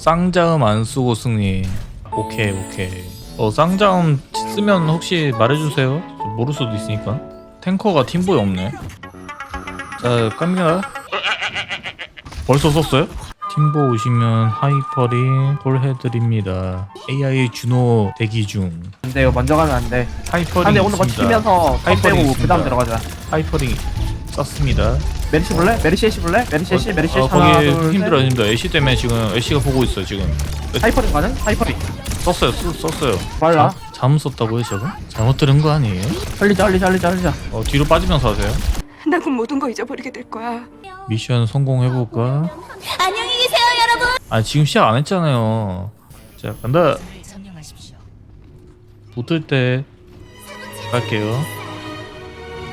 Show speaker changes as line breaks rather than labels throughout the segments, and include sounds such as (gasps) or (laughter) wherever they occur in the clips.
쌍자음 안 쓰고 승리. 오케이 오케이. 어 쌍자음 쓰면 혹시 말해주세요. 저 모를 수도 있으니까. 탱커가 팀보이 없네. 자 갑니다. 벌써 썼어요? 팀보 오시면 하이퍼링 콜 해드립니다. AI 준호 대기 중.
안 돼요. 먼저 가면 안 돼.
하이퍼링
상대 오는 거
있습니다.
치면서 선
하이퍼링
빼고
있습니다.
그 다음 들어가자.
하이퍼링 썼습니다.
메리시 볼래? 메리시 애쉬 볼래? 메리시 애쉬 메리시
어,
애쉬 하나
거기
둘
힘들어
셋.
힘들어. 애쉬 때문에 지금 애쉬가 보고 있어 지금.
하이퍼링 가는? 하이퍼링.
썼어요 쓰, 썼어요.
빨라.
자, 잘못 썼다고요 저거? 잘못 들은 거 아니에요?
흘리자 흘리자 흘리자 흘리자.
어, 뒤로 빠지면서 하세요.
나 곧 모든 거 잊어버리게 될 거야.
미션 성공해볼까?
안녕히 계세요, 여러분.
아 지금 시작 안 했잖아요. 자 간다. 붙을 때 갈게요.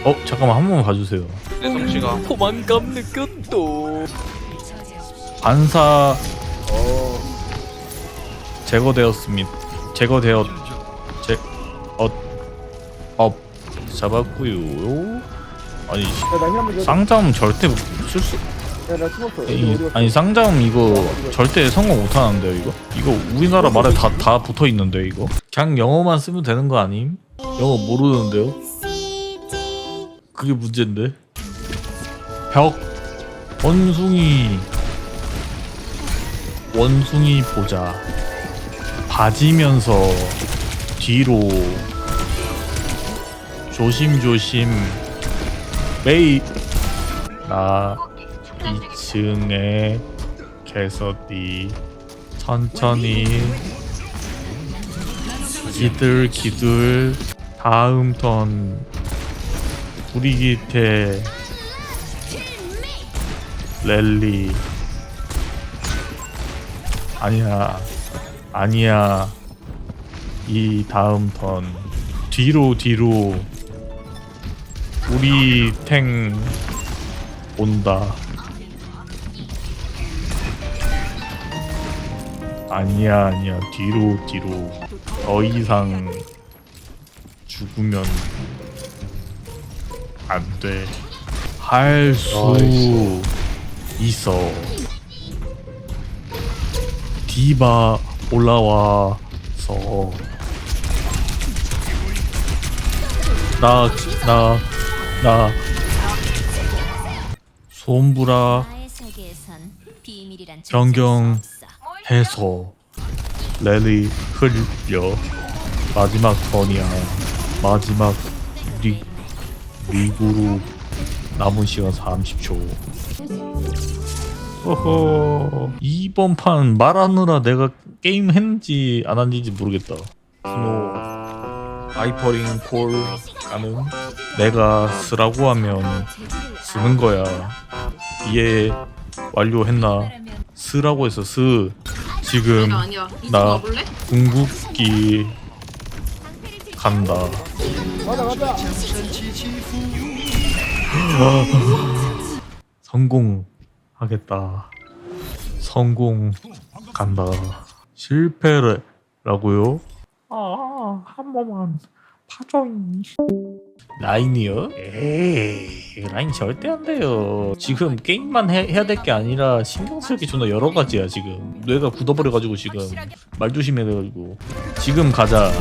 어 잠깐만 한 번만 봐주세요.
내 솜씨가.
포만감 느꼈도
반사 제거되었습니다. 제거되었 제어업 잡았고요. 아니 쌍자음 절대 쓸수 이- 아니 쌍자음 이거 절대 성공 못하는데요 이거? 이거 우리나라 말에 다 다 붙어 있는데 이거? 그냥 영어만 쓰면 되는 거 아님? 영어 모르는데요? 그게 문제인데 벽. 원숭이. 원숭이 보자. 봐지면서 뒤로. 조심조심. 메이. 나 2층에 개서디 천천히. 기들 기들. 다음 턴. 브리기테 랠리. 아니야. 아니야. 이 다음 턴. 뒤로 뒤로. 우리 탱 온다. 아니야 아니야. 뒤로 뒤로. 더 이상 죽으면 안돼. 할수 있어. 디바 올라와서. 나 나 나.
수 없어.
해서 랠리 흘려. 마지막 턴이야. 마지막 리 리그로 남은 시간 30초 어허. 이번 판 말하느라 내가 게임 했는지 안 했는지 모르겠다. 스노 하이퍼링 콜 가능 내가 쓰라고 하면 쓰는 거야. 이해 완료했나? 스라고 해서 스 지금
아니야. 이쪽
나
와볼래?
궁극기 간다. (gasps) 성공 하겠다. 성공 간다. 실패라고요? 아 한 번만 파줘잉. 라인이요? 에이 라인 절대 안 돼요. 지금 게임만 해, 해야 될 게 아니라 신경 쓸 게 존나 여러 가지야 지금. 뇌가 굳어버려가지고 지금. 말 조심해야 돼가지고. 지금 가자.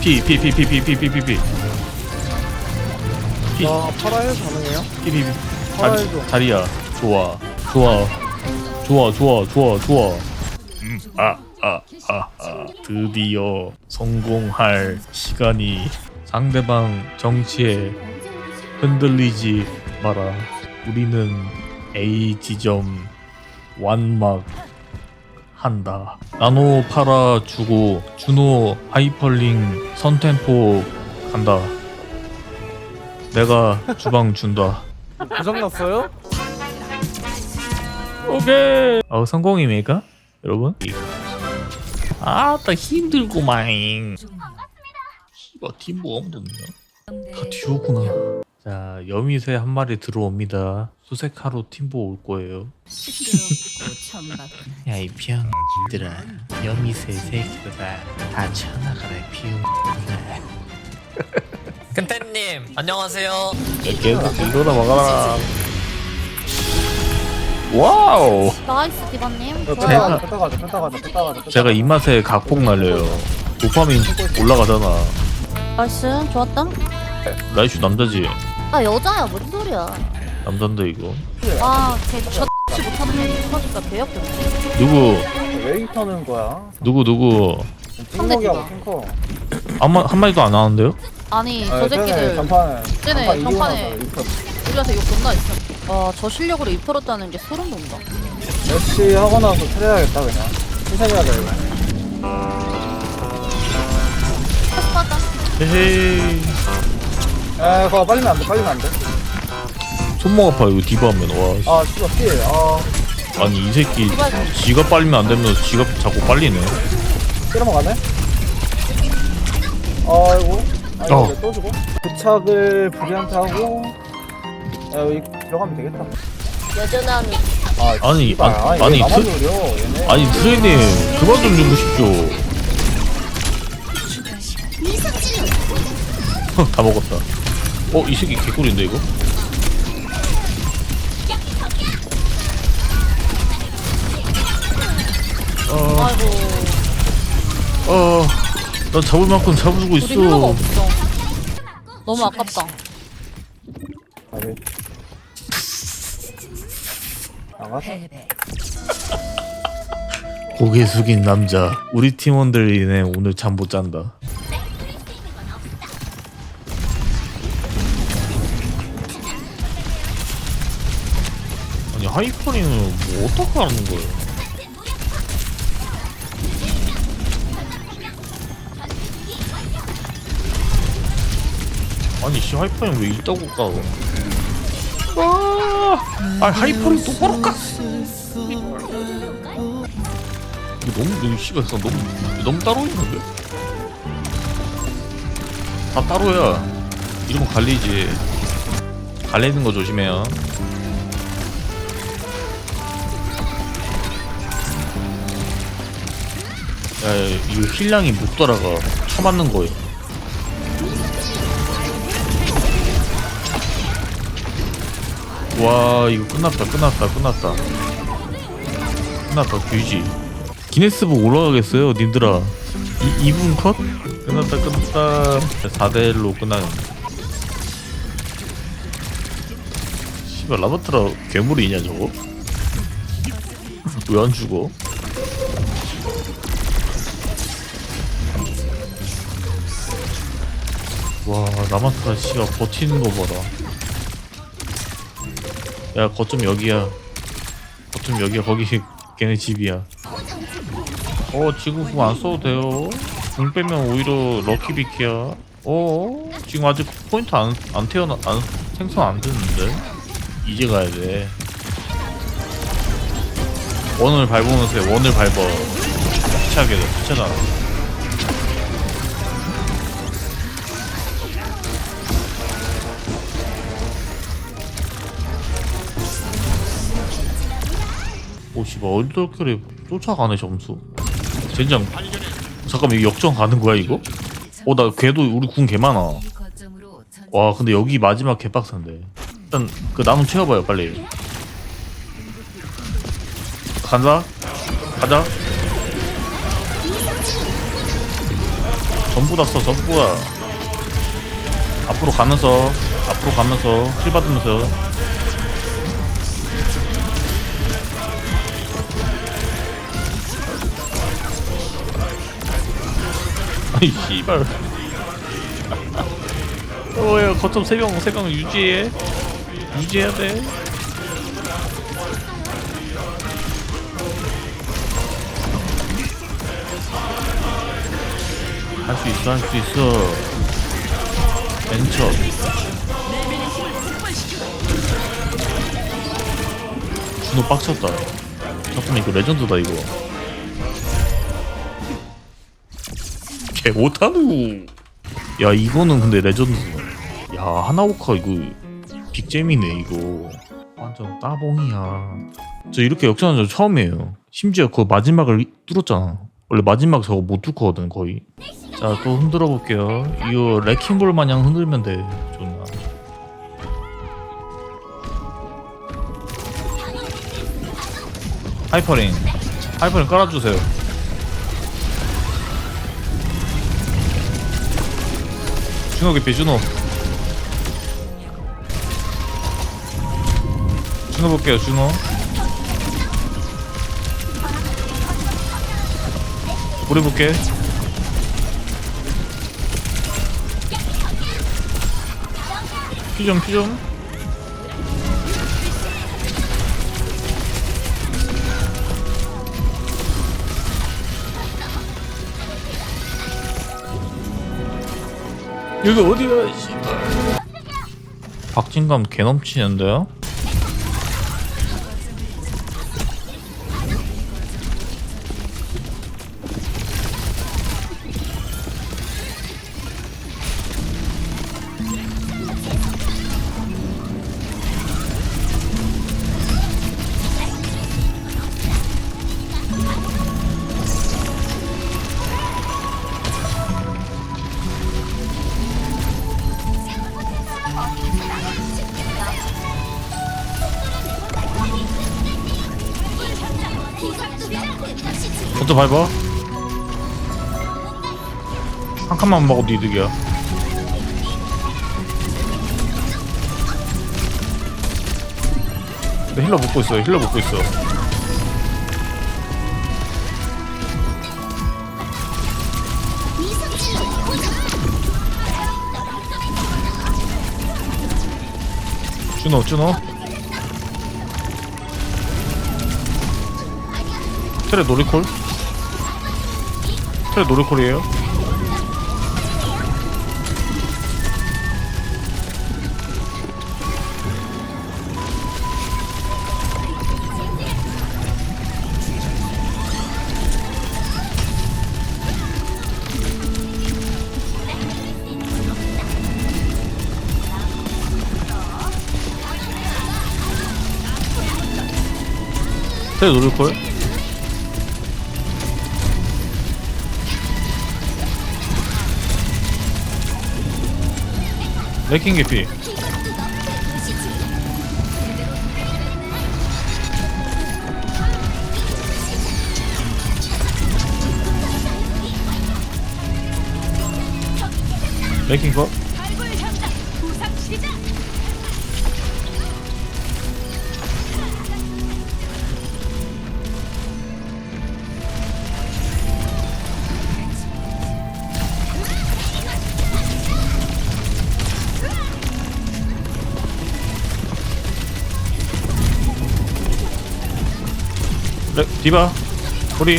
피 피 피 피 피 피 피 피 피
아 파라헬 가능해요?
피피 다리, 다리야. 좋아. 좋아. 좋아 좋아 좋아 좋아. 음아아아 아, 아. 드디어 성공할 시간이. 상대방 정치에 흔들리지 마라. 우리는 A 지점 완막 한다. 나노 팔아 주고 준호 하이퍼링 선템포 간다 내가 주방 준다
고장났어요?
오케이. 어 성공입니까, 여러분? 아따 힘들구만. 씨바 팀보 아무도 없냐? 다 듀오구나. 자 여미새 한 마리 들어옵니다. 수색하러 팀보 올 거예요. (laughs)
천박한
야이 병들아, 여미새 새끼들아 다 쳐나가라 비용.
근태님 안녕하세요.
계속 이러다 막아라. 와우.
나이스 디바님.
제가-
뺐다 가자 뺐다 가자 뺐다 가자 뺐다 가자.
제가 이 맛에 각폭 날려요. 도파민 올라가잖아.
나이스 좋았다.
라이슈 남자지.
아 여자야 뭔 소리야.
남잔데 이거.
아걔저 X 못하는 애 터니까 개역겹네.
누구?
왜 이터는 거야?
누구 누구?
팅커기하고 팅커
한마 한 마디도 안 하는데요?
아니
아,
저 새끼들
전판에
쟤네
전판
전판에 우리한테 욕 존나 있어. 와저 실력으로 입털었다는 게 소름 돋는다.
역시 하고 나서 트려야겠다 그냥. 이거.
패스 받아.
헤헤이.
에 그거 빨리면 안돼 빨리면 안돼.
손목 아파 이거 디바 하면. 와 씨.
아 씨발 피해. 아.
아니 이 새끼
디바
지가 빨리면 안 되면서 지가 자꾸 빨리네.
때려먹가네? 아이고 아이고
어.
이제 또 주고 부착을 불이한테 하고 야 여기 들어가면 되겠다
여전함이.
아,
아니. 아니,
아,
아니,
얘 나만
트-
노려 얘네
아니 트레이님 그만 좀 주고 싶죠 (laughs) 다 먹었다 어 이 새끼 개꿀인데 이거? 어,
아이고
어, 나 잡을 만큼 잡아주고
우리 힐러가
있어.
없어. 너무 아깝다.
아니 나가서
고개 숙인 남자. 우리 팀원들 이네 오늘 잠 못 잔다. 아니 하이퍼링은 뭐 어떻게 하는 거예요? 아니 씨 하이퍼링 왜 있다고 까? 아, 아 하이퍼링 똑바로 까. 이거 너무 이거 씨발 너무 너무 따로 있는데? 다 따로야. 이러면 갈리지. 갈리는 거 조심해요. 야, 야, 이거 힐량이 못 따라가. 쳐맞는 거예요. 와, 이거 끝났다, 끝났다, 끝났다. 끝났다, 귀지. 기네스북 올라가겠어요, 님들아. 이, 2분 컷? 끝났다, 끝났다. 4대1로 끝나는. 씨발, 라바트라 괴물이냐, 저거? 왜 안 죽어? 와, 라마트라 씨가 버티는 거 봐라. 야, 거점 여기야. 거점 여기야. 거기 걔네 집이야. 어, 지금 궁안 써도 돼요. 궁 빼면 오히려 럭키비키야. 어, 지금 아직 포인트 안, 안 태어나, 안, 생성 안 됐는데? 이제 가야 돼. 원을 밟으면서 해. 원을 밟아. 피차게 돼. 피차잖아. 오 씨발 얼떨결에 쫓아가네 점수? 젠장. 잠깐만 이거 역전 가는 거야 이거? 어 나 걔도 우리 궁개 많아. 와 근데 여기 마지막 개빡센데. 일단 그 나무 채워봐요 빨리. 간다. 가자. 전부 다써 전부야 앞으로 가면서 앞으로 가면서 힐 받으면서 (laughs) 이 씨발. 어 야 거점 3명 3명 유지해. 유지해야 돼. 할 수 있어 할 수 있어. 벤처. 준호 빡쳤다. 잠깐만 이거 레전드다 이거 개 못하누. 야 이거는 근데 레전드. 야 하나오카 이거 빅잼이네 이거. 완전 따봉이야. 저 이렇게 역전한 적 처음이에요. 심지어 그 마지막을 뚫었잖아. 원래 마지막 저거 못 뚫거든 거의. 자 또 흔들어 볼게요. 이거 레킹볼 마냥 흔들면 돼. 존나. 하이퍼링. 하이퍼링 깔아주세요 준호 개피 준호 준호 볼게요 준호 우리 볼게. 피좀 피좀 여기 어디야 박진감 개 넘치는데요? 저도 밟아. 한 칸만 먹어도 이득이야. 근데 힐러 먹고 있어 힐러 먹고 있어. 준호 준호. 트레 놀이콜 트레 놀이콜이에요? 트레 놀이콜 레킹 개피 레킹 거 레, 디바 우리.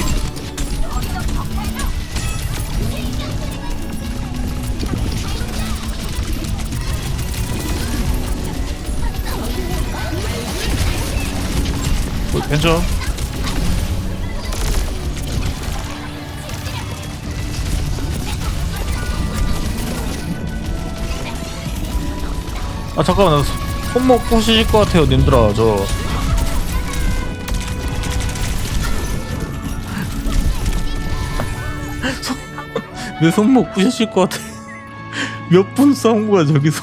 어, 벤저 아 잠깐만 나 손목 부시실 것 같아요 님들아 저 내 손목 부셨을 것 같아. (laughs) 몇 분 싸운 거야 저기서.